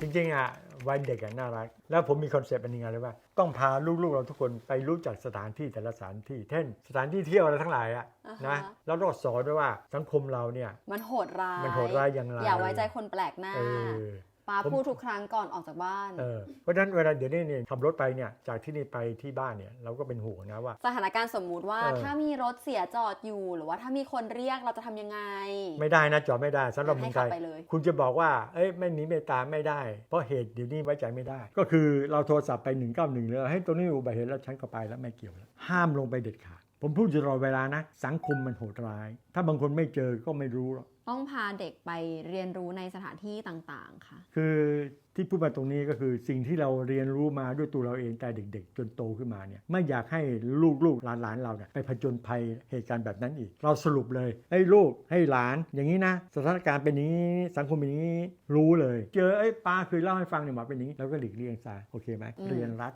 จริงๆอะวัยเด็กอะน่ารัก แล้วผมมีคอนเซปต์อันนึงอะไรว่า ต้องพาลูกๆเราทุกคนไปรู้จักสถานที่แต่ละสถานที่ เช่น สถานที่เที่ยวอะไรทั้งหลายอะอ่าฮะ นะแล้วก็สอนด้วยว่าสังคมเราเนี่ยมันโหดร้ายมันโหดร้ายอย่างไรอย่าไว้ใจคนแปลกหน้า เออ ป้าผมพูดทุกครั้งก่อนออกจากบ้าน เออเพราะฉะนั้นเวลาเดี๋ยวนี้เนี่ยขับรถไปเนี่ยจากที่นี่ไปที่บ้านเนี่ยเราก็เป็นห่วงนะว่า สถานการณ์สมมุติว่าเออ ถ้ามีรถเสียจอดอยู่ หรือว่าถ้ามีคนเรียกเราจะทำยังไง ไม่ได้นะจอดไม่ได้สำหรับให้เมืองไทขับยไปเลย คุณจะบอกว่าเอ้ยไม่มีเมตตาไม่ได้ เพราะเหตุเดี๋ยวนี้ไว้ใจไม่ได้ ก็คือเราโทรศัพท์ไป 191เลยให้ยตัวนี้อุบัติเหตุแล้วฉันก็ไปแล้วไม่เกี่ยวแล้วห้ามลงไปเด็ดขาด ผมพูดอยู่ตลอดเวลานะ สังคมมันโหดร้าย ถ้าบางคนไม่เจอก็ไม่รู้หรอกต้องพาเด็กไปเรียนรู้ในสถานที่ต่างๆ ค่ะ คือที่พูดมาตรงนี้ก็คือสิ่งที่เราเรียนรู้มาด้วยตัวเราเองแต่เด็กๆ จนโตขึ้นมาเนี่ยไม่อยากให้ลูกๆหลานๆเราเนี่ยไปผจญภัยเหตุการณ์แบบนั้นอีก เราสรุปเลยให้ลูกให้หลานอย่างนี้นะ สถานการณ์เป็นอย่างนี้สังคมเป็นอย่างนี้รู้เลย เจอไอ้ยป้าเคยเล่าให้ฟังเนี่ยหมาเป็นอย่างนี้เราก็หลีกเลี่ยงซะโอเคไหมอืมเรียนรัด